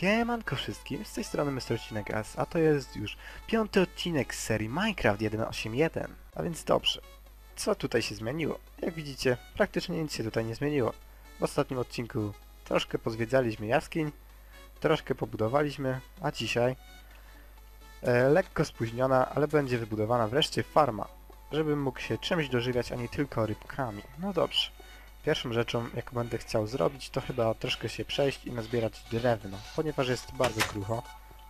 Siemanko wszystkim, z tej strony Mr. Odcinek S, a to jest już piąty odcinek z serii Minecraft 1.8.1. A więc dobrze, co tutaj się zmieniło? Jak widzicie, praktycznie nic się tutaj nie zmieniło. W ostatnim odcinku troszkę pozwiedzaliśmy jaskiń, troszkę pobudowaliśmy, a dzisiaj e, lekko spóźniona, ale będzie wybudowana wreszcie farma, żebym mógł się czymś dożywiać, a nie tylko rybkami. No dobrze. Pierwszą rzeczą, jaką będę chciał zrobić, to chyba troszkę się przejść i nazbierać drewno, ponieważ jest bardzo krucho.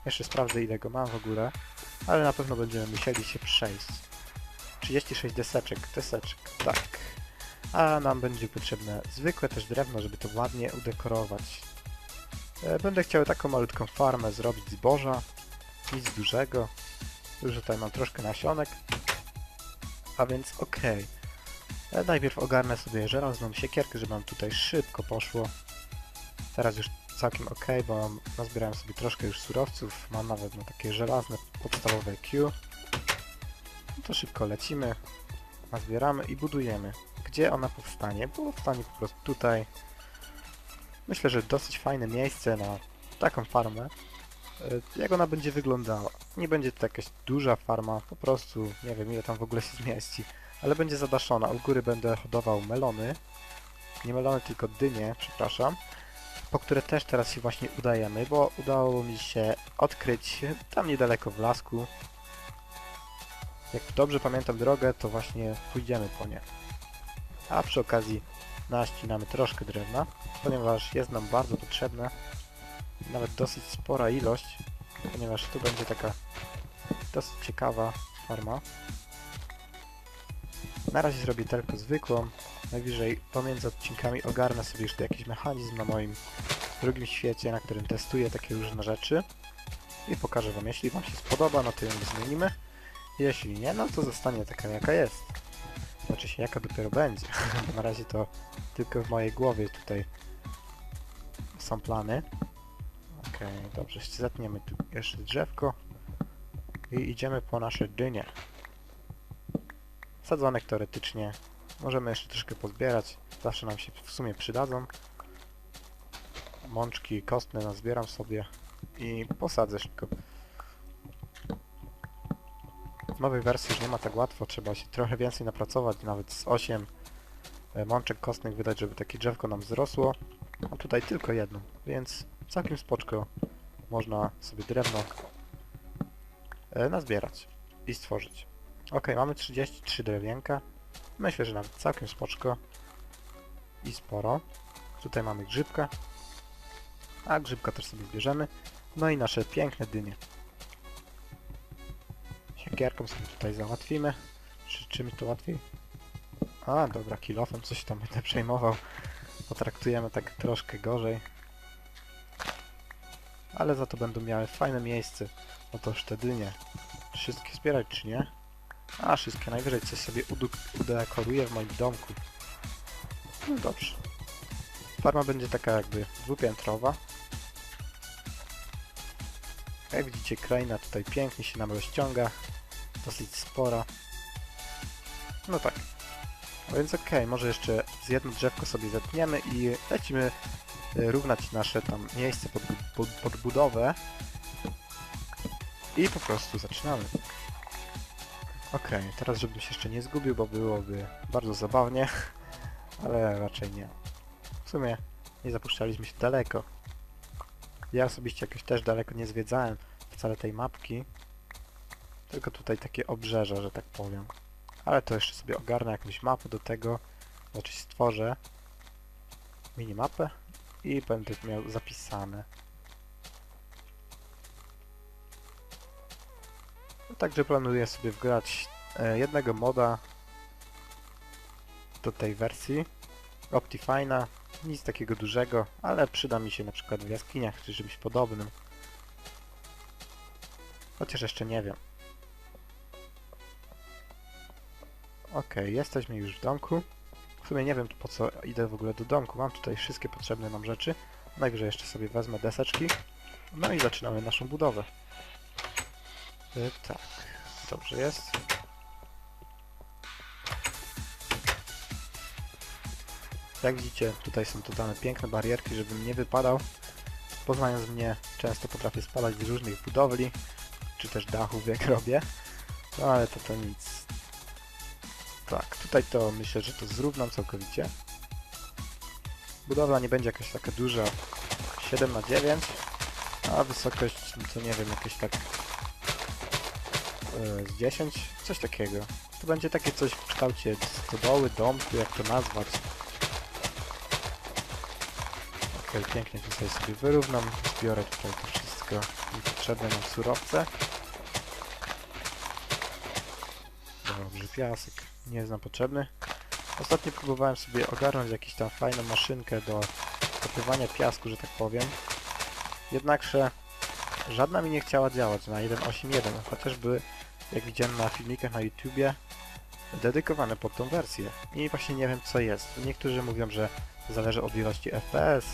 Jeszcze sprawdzę ile go mam w ogóle, ale na pewno będziemy musieli się przejść. 36 deseczek, deseczek, tak. A nam będzie potrzebne zwykłe też drewno, żeby to ładnie udekorować. E, Będę chciał taką malutką farmę zrobić zboża, nic dużego. Już tutaj mam troszkę nasionek, a więc okej. E, Najpierw ogarnę sobie żelazną siekierkę, żeby nam tutaj szybko poszło. Teraz już całkiem ok, bo mam, nazbierałem sobie troszkę już surowców. Mam nawet na takie żelazne podstawowe Q. No to szybko lecimy, nazbieramy i budujemy. Gdzie ona powstanie? Powstanie po prostu tutaj. Myślę, że dosyć fajne miejsce na taką farmę. E, Jak ona będzie wyglądała? Nie będzie to jakaś duża farma, po prostu nie wiem ile tam w ogóle się zmieści ale będzie zadaszona. U góry będę hodował melony. Nie melony, tylko dynie, przepraszam. Po które też teraz się właśnie udajemy, bo udało mi się odkryć tam niedaleko w lasku. Jak dobrze pamiętam drogę, to właśnie pójdziemy po nie. A przy okazji naścinamy troszkę drewna, ponieważ jest nam bardzo potrzebne. Nawet dosyć spora ilość, ponieważ tu będzie taka dosyć ciekawa farma. Na razie zrobię tylko zwykłą. Najwyżej pomiędzy odcinkami ogarnę sobie jeszcze jakiś mechanizm na moim drugim świecie, na którym testuję takie różne rzeczy. I pokażę wam, jeśli wam się spodoba, no to ją zmienimy. Jeśli nie, no to zostanie taka jaka jest. Znaczy się jaka dopiero będzie. na razie to tylko w mojej głowie tutaj są plany. Okej, dobrze, zetniemy tu jeszcze drzewko. I idziemy po nasze dynie. Sadzonek teoretycznie możemy jeszcze troszkę pozbierać. Zawsze nam się w sumie przydadzą. Mączki kostne nazbieram sobie i posadzę szybko. W nowej wersji już nie ma tak łatwo, trzeba się trochę więcej napracować, nawet z 8 e, mączek kostnych wydać, żeby takie drzewko nam wzrosło. A tutaj tylko jedno, więc całkiem spoczko można sobie drewno e, nazbierać i stworzyć. Ok, mamy 33 drewienka. Myślę, że nawet całkiem spoczko. I sporo. Tutaj mamy grzybka. A grzybka też sobie zbierzemy. No i nasze piękne dynie. Siekierką sobie tutaj załatwimy. Czy czymś to łatwiej? A, dobra, kilofem coś tam będę przejmował. Potraktujemy tak troszkę gorzej. Ale za to będą miały fajne miejsce. Otóż te dynie. Wszystkie zbierać czy nie? A, wszystkie najwyżej coś sobie udekoruję w moim domku. No dobrze. Farma będzie taka jakby dwupiętrowa. Jak widzicie, kraina tutaj pięknie się nam rozciąga. Dosyć spora. No tak. A więc okej, może jeszcze z jedno drzewko sobie zetniemy i lecimy y, równać nasze tam miejsce pod, pod, pod budowę. I po prostu zaczynamy. Okej, teraz żebym się jeszcze nie zgubił, bo byłoby bardzo zabawnie, ale raczej nie. W sumie nie zapuszczaliśmy się daleko. Ja osobiście jakoś też daleko nie zwiedzałem wcale tej mapki, tylko tutaj takie obrzeża, że tak powiem. Ale to jeszcze sobie ogarnę jakąś mapę do tego, znaczy stworzę minimapę i będę miał zapisane. Także planuję sobie wgrać e, jednego moda do tej wersji Optifine'a. Nic takiego dużego, ale przyda mi się na przykład w jaskiniach czy czymś podobnym. Chociaż jeszcze nie wiem. Okej, jesteśmy już w domku. W sumie nie wiem po co idę w ogóle do domku. Mam tutaj wszystkie potrzebne nam rzeczy. Najwyżej jeszcze sobie wezmę deseczki. No i zaczynamy naszą budowę. Y, tak, dobrze jest. Jak widzicie, tutaj są totalne piękne barierki, żebym nie wypadał. Poznając mnie, często potrafię spadać z różnych budowli, czy też dachów, jak robię. No ale to to nic. Tak, tutaj to myślę, że to zrównam całkowicie. Budowla nie będzie jakaś taka duża, 7 na 9 a wysokość, no to nie wiem, jakieś tak z 10, coś takiego. To będzie takie coś w kształcie stodoły, domku, jak to nazwać. Okej, pięknie tutaj sobie wyrównam, zbiorę tutaj to wszystko potrzebne nam surowce. Dobrze, piasek nie jest nam potrzebny. Ostatnio próbowałem sobie ogarnąć jakąś tam fajną maszynkę do kopywania piasku, że tak powiem. Jednakże żadna mi nie chciała działać na 1.8.1, chociaż były, jak widziałem na filmikach na YouTubie, dedykowane pod tą wersję. I właśnie nie wiem co jest. Niektórzy mówią, że zależy od ilości FPS.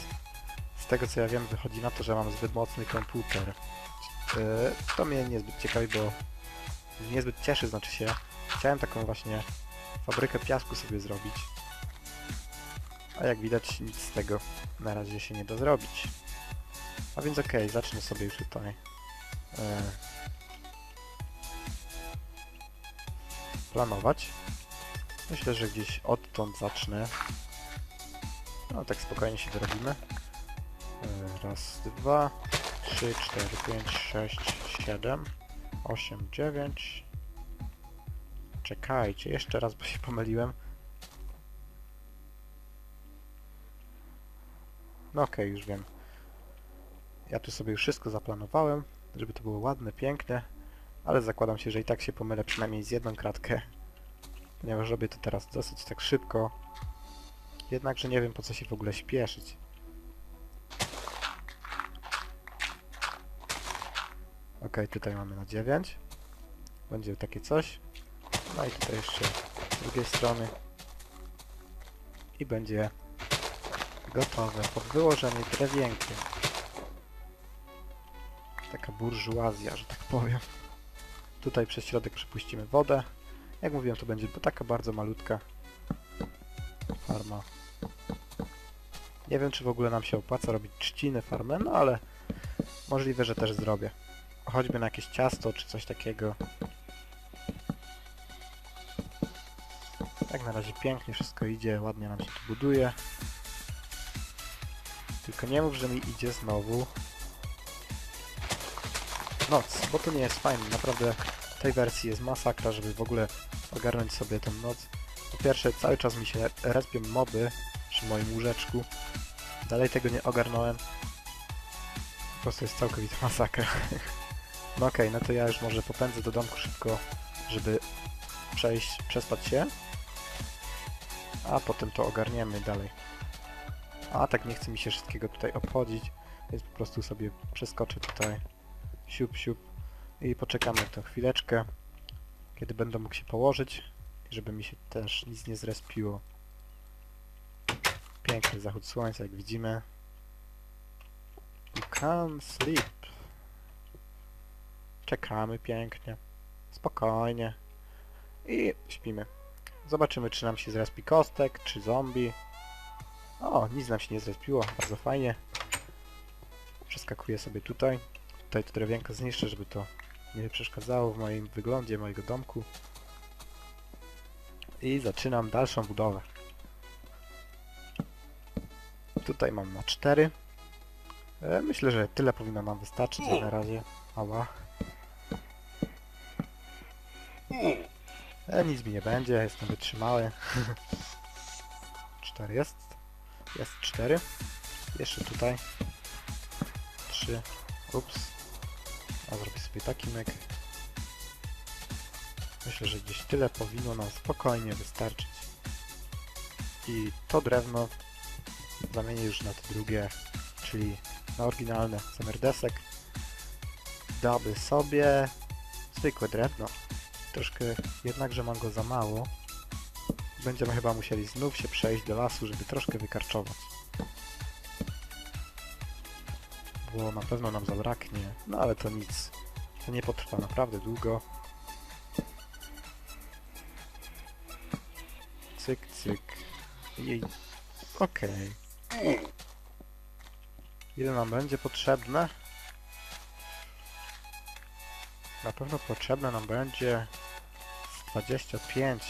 Z tego co ja wiem wychodzi na to, że mam zbyt mocny komputer. Yy, to mnie niezbyt ciekawi, bo niezbyt cieszy, znaczy się. Chciałem taką właśnie fabrykę piasku sobie zrobić. A jak widać nic z tego na razie się nie da zrobić. A więc okej, zacznę sobie już tutaj. Planować. Myślę, że gdzieś odtąd zacznę. No tak spokojnie się wyrobimy. E, raz, dwa, trzy, cztery, pięć, sześć, siedem, osiem, dziewięć. Czekajcie, jeszcze raz, bo się pomyliłem. No okej, już wiem. Ja tu sobie już wszystko zaplanowałem, żeby to było ładne, piękne, ale zakładam się, że i tak się pomylę przynajmniej z jedną kratkę, ponieważ robię to teraz dosyć tak szybko. Jednakże nie wiem po co się w ogóle śpieszyć. Ok, tutaj mamy na 9. Będzie takie coś. No i tutaj jeszcze z drugiej strony. I będzie gotowe pod wyłożenie drewienkiem. Taka burżuazja, że tak powiem. Tutaj przez środek przepuścimy wodę. Jak mówiłem, to będzie taka bardzo malutka farma. Nie wiem, czy w ogóle nam się opłaca robić trzciny farmę, no ale możliwe, że też zrobię. Choćby na jakieś ciasto, czy coś takiego. Tak na razie pięknie wszystko idzie, ładnie nam się tu buduje. Tylko nie mów, że mi idzie znowu noc, bo to nie jest fajne. Naprawdę w tej wersji jest masakra, żeby w ogóle ogarnąć sobie tę noc. Po pierwsze, cały czas mi się respią moby przy moim łóżeczku. Dalej tego nie ogarnąłem. Po prostu jest całkowita masakra. no okej, okay, no to ja już może popędzę do domku szybko, żeby przejść, przespać się. A potem to ogarniemy dalej. A tak nie chce mi się wszystkiego tutaj obchodzić, więc po prostu sobie przeskoczę tutaj siup, siup i poczekamy to chwileczkę, kiedy będę mógł się położyć, żeby mi się też nic nie zrespiło. Piękny zachód słońca, jak widzimy. You can sleep. Czekamy pięknie. Spokojnie. I śpimy. Zobaczymy, czy nam się zrespi kostek, czy zombie. O, nic nam się nie zrespiło, bardzo fajnie. Przeskakuję sobie tutaj. Tutaj to drewienko zniszczę, żeby to nie przeszkadzało w moim wyglądzie mojego domku. I zaczynam dalszą budowę. Tutaj mam na 4. E, myślę, że tyle powinno nam wystarczyć na razie. Ała. E, nic mi nie będzie, jestem wytrzymały. 4 jest. Jest 4. Jeszcze tutaj. 3. Ups. A zrobię sobie taki myk. Myślę, że gdzieś tyle powinno nam spokojnie wystarczyć. I to drewno zamienię już na to drugie, czyli na oryginalne desek. Dałby sobie zwykłe drewno. Troszkę jednakże mam go za mało. Będziemy chyba musieli znów się przejść do lasu, żeby troszkę wykarczować. Bo na pewno nam zabraknie. No ale to nic. To nie potrwa naprawdę długo. Cyk, cyk. I... Okej. Okay. Ile nam będzie potrzebne? Na pewno potrzebne nam będzie z 25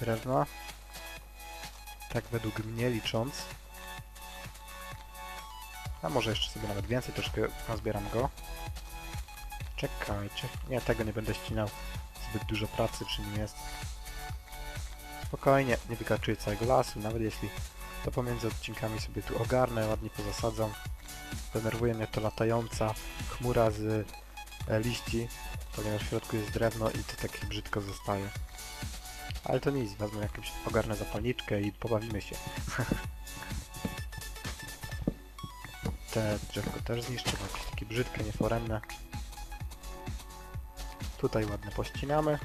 drewna. Tak według mnie licząc. A może jeszcze sobie nawet więcej, troszkę nazbieram go. Czekajcie. Nie, tego nie będę ścinał. Zbyt dużo pracy przy nim jest. Spokojnie, nie wykarczuję całego lasu, nawet jeśli to pomiędzy odcinkami sobie tu ogarnę, ładnie pozasadzam. Denerwuje mnie to latająca chmura z e, liści, ponieważ w środku jest drewno i to tak brzydko zostaje. Ale to nic, wezmę jakąś ogarnę zapalniczkę i pobawimy się. Te drzewko też zniszczę, bo jakieś takie brzydkie, nieforemne. Tutaj ładnie pościnamy.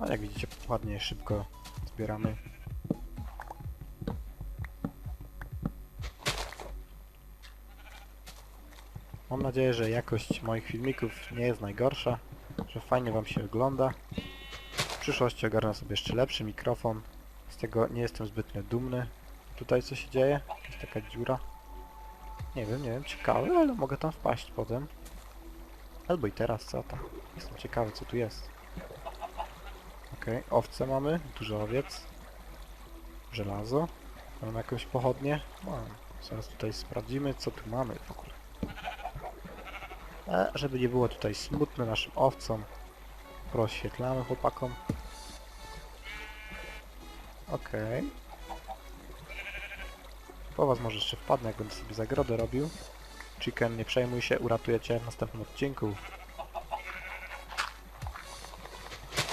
A jak widzicie, ładnie szybko zbieramy. Mam nadzieję, że jakość moich filmików nie jest najgorsza, że fajnie Wam się ogląda. W przyszłości ogarnę sobie jeszcze lepszy mikrofon. Z tego nie jestem zbytnio dumny. Tutaj co się dzieje? Jest taka dziura. Nie wiem, nie wiem, ciekawe, ale mogę tam wpaść potem. Albo i teraz, co tam? Jestem ciekawy, co tu jest. Okej, owce mamy, dużo owiec. Żelazo. Mamy jakąś pochodnię? Mam. Zaraz tutaj sprawdzimy, co tu mamy w ogóle. E, żeby nie było tutaj smutne naszym owcom, rozświetlamy chłopakom. Okej. Po was może jeszcze wpadnę, jak będę sobie zagrodę robił. Chicken, nie przejmuj się, uratuję cię w następnym odcinku.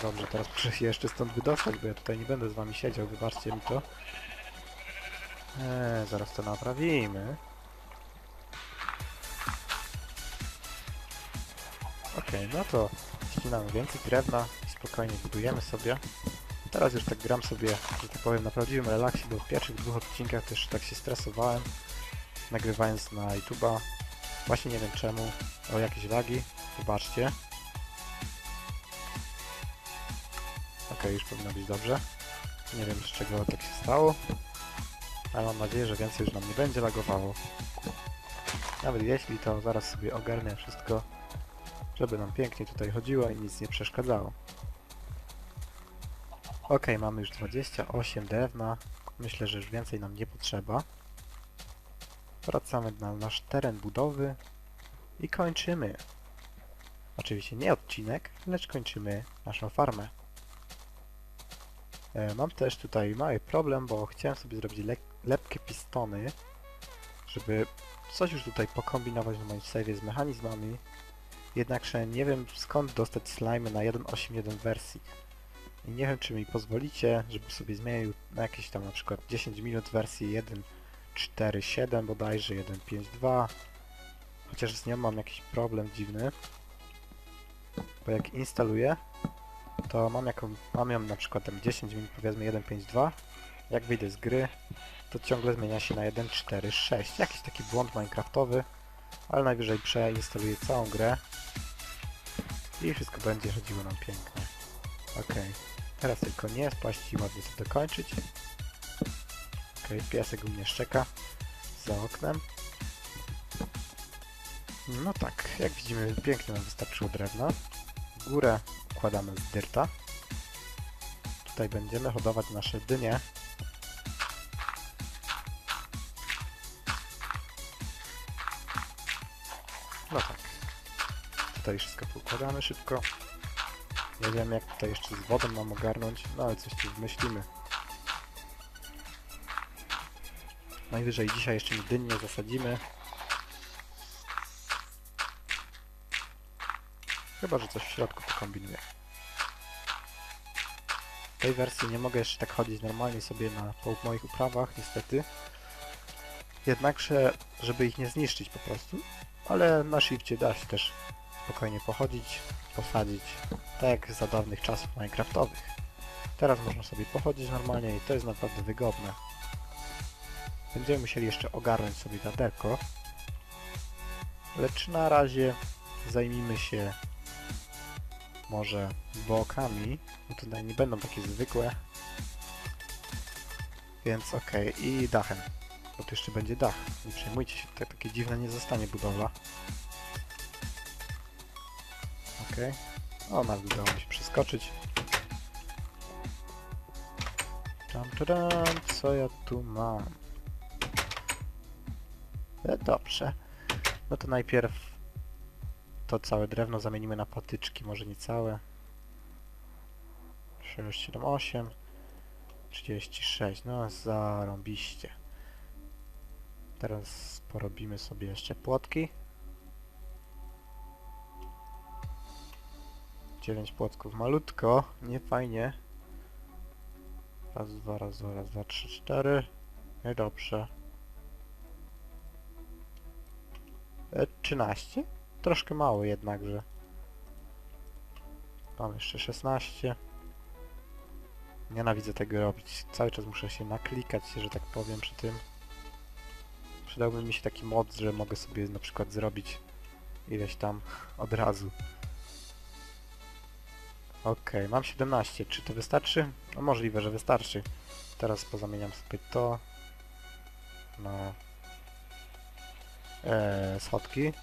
Dobrze, teraz muszę się jeszcze stąd wydostać, bo ja tutaj nie będę z wami siedział, wybaczcie mi to. Eee, zaraz to naprawimy. Okej, no to ścinamy więcej drewna i spokojnie budujemy sobie. Teraz już tak gram sobie, że tak powiem, na prawdziwym relaksie, bo w pierwszych dwóch odcinkach też tak się stresowałem, nagrywając na YouTube'a. Właśnie nie wiem czemu, o jakieś lagi, wybaczcie. Okej, już powinno być dobrze. Nie wiem z czego tak się stało, ale mam nadzieję, że więcej już nam nie będzie lagowało. Nawet jeśli, to zaraz sobie ogarnę wszystko, żeby nam pięknie tutaj chodziło i nic nie przeszkadzało. Ok, mamy już 28 drewna. Myślę, że już więcej nam nie potrzeba. Wracamy na nasz teren budowy i kończymy. Oczywiście nie odcinek, lecz kończymy naszą farmę. E, mam też tutaj mały problem, bo chciałem sobie zrobić le lepkie pistony, żeby coś już tutaj pokombinować na moim save z mechanizmami. Jednakże nie wiem skąd dostać slimy na 1.8.1 wersji. I nie wiem czy mi pozwolicie, żeby sobie zmienił na jakieś tam na przykład 10 minut wersji 1.4.7 bodajże 1.5.2 Chociaż z nią mam jakiś problem dziwny. Bo jak instaluję, to mam, jaką, mam ją na przykład tam 10 minut powiedzmy 1.5.2 Jak wyjdę z gry, to ciągle zmienia się na 1.4.6 Jakiś taki błąd minecraftowy, ale najwyżej przeinstaluję całą grę. I wszystko będzie chodziło nam pięknie. Okej, teraz tylko nie spaść i ładnie to dokończyć. Okej, piesek u mnie szczeka za oknem. No tak, jak widzimy pięknie nam wystarczyło drewna. Górę układamy z dyrta. Tutaj będziemy hodować nasze dynie. No tak. Tutaj wszystko poukładamy szybko. Nie wiem jak tutaj jeszcze z wodą mam ogarnąć, no ale coś tu wymyślimy. Najwyżej dzisiaj jeszcze mi dyń nie zasadzimy. Chyba, że coś w środku pokombinuję. W tej wersji nie mogę jeszcze tak chodzić normalnie sobie na po moich uprawach, niestety. Jednakże, żeby ich nie zniszczyć po prostu. Ale na shifcie da się też spokojnie pochodzić, posadzić, tak jak za dawnych czasów minecraftowych. Teraz można sobie pochodzić normalnie i to jest naprawdę wygodne. Będziemy musieli jeszcze ogarnąć sobie wiaderko. Lecz na razie zajmijmy się może bokami, bo tutaj nie będą takie zwykłe. Więc okej, i dachem. bo tu jeszcze będzie dach. Nie przejmujcie się, tak, takie dziwne nie zostanie budowla. Okej. O, nawet udało mi się przeskoczyć. Tam, tam, co ja tu mam? E, dobrze. No to najpierw to całe drewno zamienimy na patyczki, może nie całe. 6, 7, 8, 36, no zarąbiście. Teraz porobimy sobie jeszcze płotki. 9 płotków, malutko, nie fajnie. Raz, dwa, raz, dwa, raz, dwa, trzy, cztery. No i dobrze. E, 13? Troszkę mało jednakże. Mam jeszcze 16. Nienawidzę tego robić. Cały czas muszę się naklikać, że tak powiem, przy tym. Przydałby mi się taki mod, że mogę sobie na przykład zrobić ileś tam od razu. Okej, mam 17. Czy to wystarczy? No możliwe, że wystarczy. Teraz pozamieniam sobie to na e, schodki.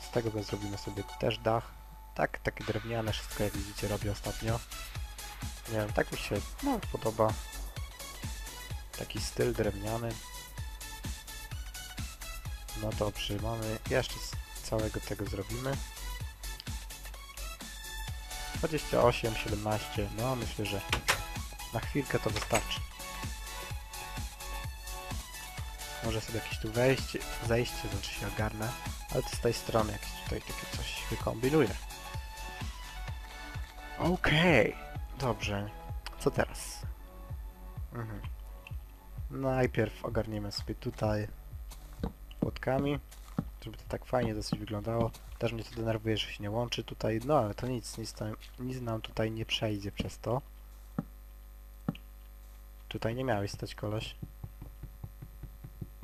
Z tego go zrobimy sobie też dach. Tak, takie drewniane wszystko jak widzicie robię ostatnio. Nie wiem, tak mi się no, podoba. Taki styl drewniany. No dobrze, mamy jeszcze z całego tego zrobimy. 28, 17, no myślę, że na chwilkę to wystarczy. Może sobie jakieś tu wejście, zejście, znaczy się ogarnę, ale to z tej strony jakieś tutaj takie coś wykombinuję. Okej, dobrze. Co teraz? Mhm. Najpierw ogarniemy sobie tutaj płotkami, żeby to tak fajnie dosyć wyglądało. Też mnie to denerwuje, że się nie łączy tutaj, no ale to nic, nic, tam, nic nam tutaj nie przejdzie przez to. Tutaj nie miałeś stać koleś.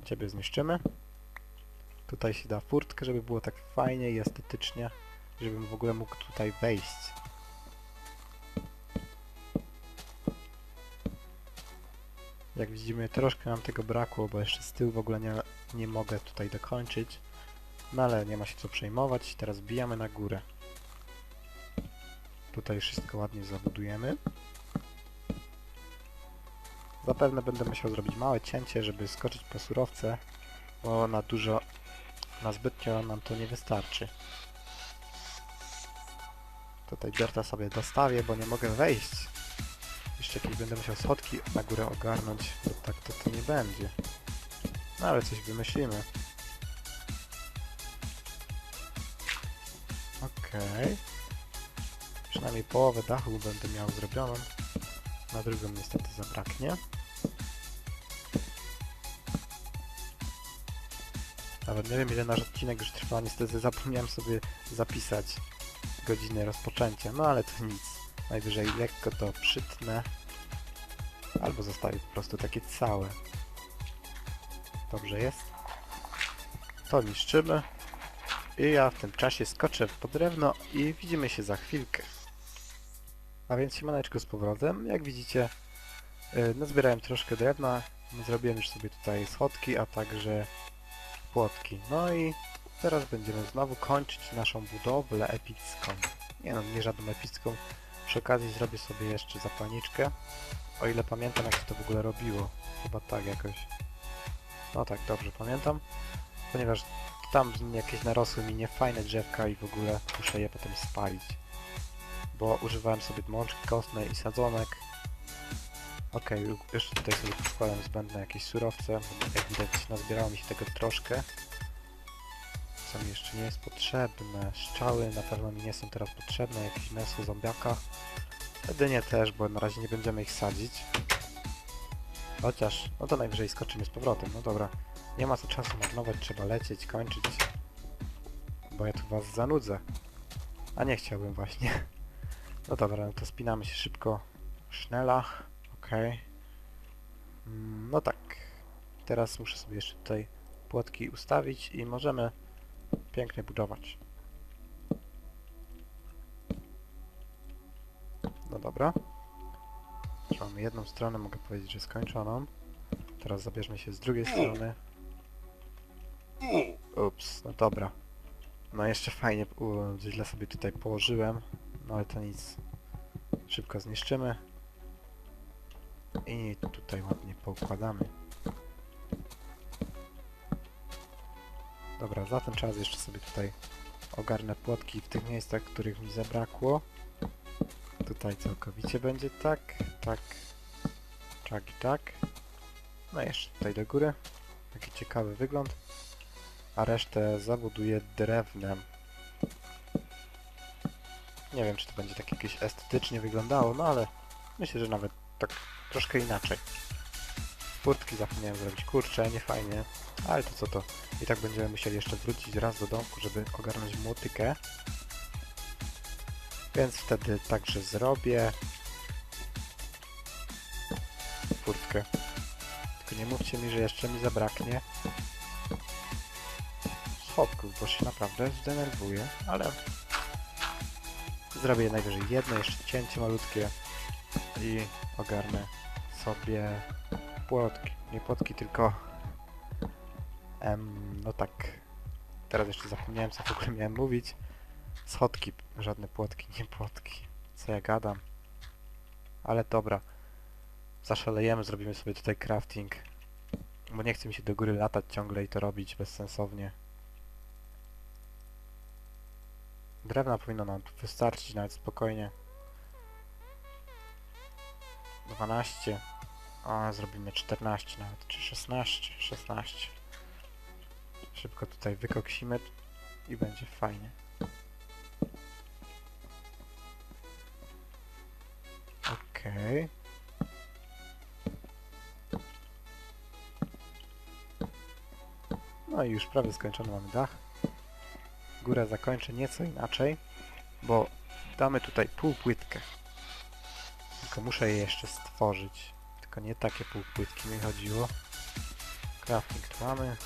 Ciebie zniszczymy. Tutaj się da furtkę, żeby było tak fajnie i estetycznie, żebym w ogóle mógł tutaj wejść. Jak widzimy, troszkę nam tego brakło, bo jeszcze z tyłu w ogóle nie, nie mogę tutaj dokończyć. No ale nie ma się co przejmować. Teraz bijamy na górę. Tutaj wszystko ładnie zabudujemy. Zapewne będę musiał zrobić małe cięcie, żeby skoczyć po surowce, bo na dużo, na zbytnio nam to nie wystarczy. Tutaj Berta sobie dostawię, bo nie mogę wejść. Jeszcze jakieś będę musiał schodki na górę ogarnąć, bo tak to, to nie będzie. No ale coś wymyślimy. Okej. Przynajmniej połowę dachu będę miał zrobioną. Na drugą niestety zabraknie. Nawet nie wiem ile nasz odcinek już trwa, niestety zapomniałem sobie zapisać godziny rozpoczęcia, no ale to nic. Najwyżej lekko to przytnę. Albo zostawię po prostu takie całe. Dobrze jest. To niszczymy. I ja w tym czasie skoczę po drewno i widzimy się za chwilkę. A więc siemaneczko z powrotem. Jak widzicie, yy, nazbierałem troszkę drewna. Zrobiłem już sobie tutaj schodki, a także płotki. No i teraz będziemy znowu kończyć naszą budowlę epicką. Nie no, nie żadną epicką. Przy okazji zrobię sobie jeszcze zapalniczkę. O ile pamiętam jak się to w ogóle robiło. Chyba tak jakoś. No tak, dobrze pamiętam. Ponieważ tam jakieś narosły mi niefajne drzewka i w ogóle muszę je potem spalić. Bo używałem sobie mączki kostnej i sadzonek. Okej, okay, jeszcze tutaj sobie poskładam zbędne jakieś surowce. Jak widać nazbierało mi się tego troszkę. Co mi jeszcze nie jest potrzebne. Szczały na pewno mi nie są teraz potrzebne. Jakieś mięso zombiaka. Jedynie też, bo na razie nie będziemy ich sadzić. Chociaż, no to najwyżej skoczymy z powrotem. No dobra. Nie ma co czasu marnować, trzeba lecieć, kończyć. Bo ja tu was zanudzę. A nie chciałbym właśnie. No dobra, no to spinamy się szybko. Sznela. Okej. Okay. Mm, no tak. Teraz muszę sobie jeszcze tutaj płotki ustawić i możemy pięknie budować. No dobra. Już mamy jedną stronę, mogę powiedzieć, że skończoną. Teraz zabierzmy się z drugiej strony. Ups, no dobra. No jeszcze fajnie, u, źle sobie tutaj położyłem, no ale to nic. Szybko zniszczymy. I tutaj ładnie poukładamy. Dobra, za ten czas jeszcze sobie tutaj ogarnę płotki w tych miejscach, których mi zabrakło. Tutaj całkowicie będzie tak, tak, tak i tak. No jeszcze tutaj do góry. Taki ciekawy wygląd. A resztę zabuduję drewnem. Nie wiem, czy to będzie tak jakieś estetycznie wyglądało, no ale myślę, że nawet tak troszkę inaczej. Furtki zapomniałem zrobić. Kurczę, nie fajnie. Ale to co to? I tak będziemy musieli jeszcze wrócić raz do domku, żeby ogarnąć młotykę. Więc wtedy także zrobię furtkę. Tylko nie mówcie mi, że jeszcze mi zabraknie schodków, bo się naprawdę zdenerwuję, ale zrobię najwyżej jedno jeszcze cięcie malutkie i ogarnę sobie płotki. Nie płotki, tylko em, no tak teraz jeszcze zapomniałem co w ogóle miałem mówić. Schodki, żadne płotki, nie płotki co ja gadam. Ale dobra zaszalejemy, zrobimy sobie tutaj crafting bo nie chce mi się do góry latać ciągle i to robić bezsensownie drewna powinno nam wystarczyć nawet spokojnie. 12 a zrobimy 14 nawet, czy 16 16 szybko tutaj wykoksimy i będzie fajnie. Okej. No i już prawie skończony mamy dach górę zakończę nieco inaczej bo damy tutaj półpłytkę. Tylko muszę je jeszcze stworzyć. Tylko nie takie półpłytki mi chodziło. Crafting tu mamy.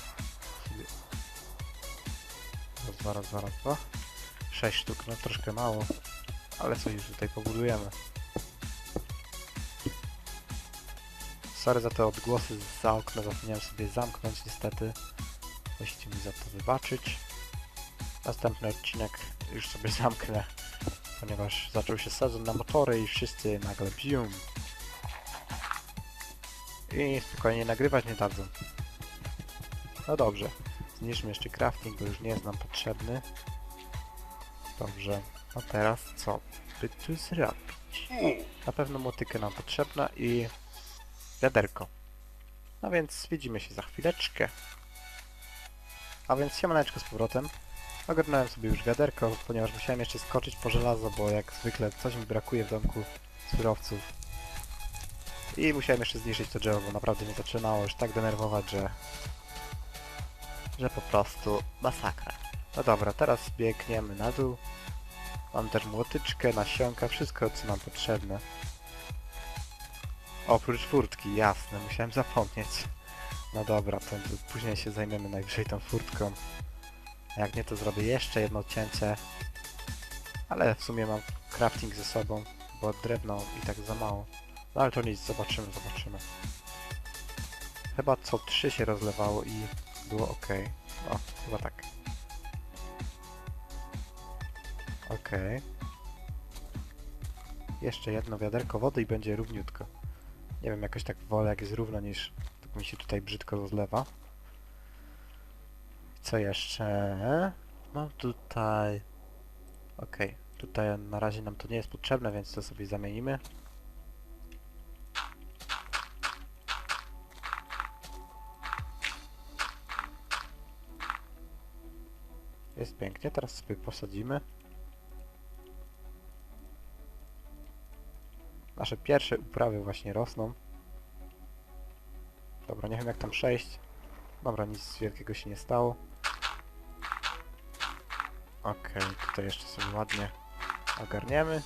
Raz, dwa, raz, dwa, raz, dwa. Sześć sztuk, no troszkę mało ale coś już tutaj pobudujemy. Sorry za te odgłosy za okna zapomniałem sobie zamknąć niestety. Musicie mi za to wybaczyć następny odcinek już sobie zamknę ponieważ zaczął się sezon na motory i wszyscy nagle bium i spokojnie nagrywać nie dadzą. No dobrze, zniszczmy jeszcze crafting, bo już nie jest nam potrzebny. Dobrze, a teraz co by tu zrobić? Na pewno motykę nam potrzebna i wiaderko. No więc widzimy się za chwileczkę. A więc siemaneczko z powrotem. Ogarnąłem sobie już wiaderko, ponieważ musiałem jeszcze skoczyć po żelazo, bo jak zwykle coś mi brakuje w domku surowców. I musiałem jeszcze zniszczyć to drzewo, bo naprawdę mnie zaczynało już tak denerwować, że... że po prostu masakra. No dobra, teraz biegniemy na dół. Mam też młotyczkę, nasionka, wszystko co nam potrzebne. Oprócz furtki, jasne, musiałem zapomnieć. No dobra, to później się zajmiemy najwyżej tą furtką. A Jak nie, to zrobię jeszcze jedno cięcie. Ale w sumie mam crafting ze sobą, bo drewno i tak za mało. No ale to nic, zobaczymy, zobaczymy. Chyba co 3 się rozlewało i było ok. O, chyba tak. Ok. Jeszcze jedno wiaderko wody i będzie równiutko. Nie wiem, jakoś tak wolę jak jest równo niż tak mi się tutaj brzydko rozlewa. Co jeszcze? Mam tutaj... Okej, tutaj na razie nam to nie jest potrzebne, więc to sobie zamienimy. Jest pięknie, teraz sobie posadzimy. Nasze pierwsze uprawy właśnie rosną. Dobra, nie wiem jak tam przejść. Dobra, nic wielkiego się nie stało. Okej, tutaj jeszcze sobie ładnie ogarniemy.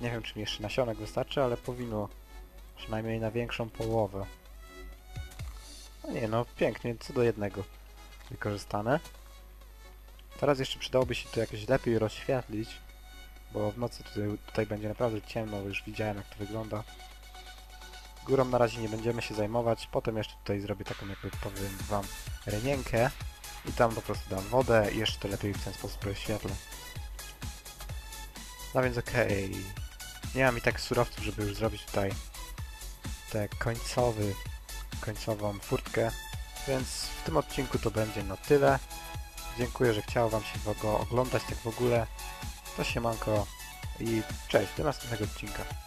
Nie wiem, czy mi jeszcze nasionek wystarczy, ale powinno przynajmniej na większą połowę. No nie, no pięknie, co do jednego wykorzystane. Teraz jeszcze przydałoby się to jakoś lepiej rozświetlić, bo w nocy tutaj, tutaj będzie naprawdę ciemno, już widziałem jak to wygląda. Górą na razie nie będziemy się zajmować, potem jeszcze tutaj zrobię taką jakby powiem wam renienkę i tam po prostu dam wodę jeszcze lepiej w ten sposób oświetlę. No więc okej. Nie mam i tak surowców, żeby już zrobić tutaj te końcowy, końcową furtkę, więc w tym odcinku to będzie na tyle. Dziękuję, że chciało wam się go oglądać tak w ogóle. To siemanko i cześć, do następnego odcinka.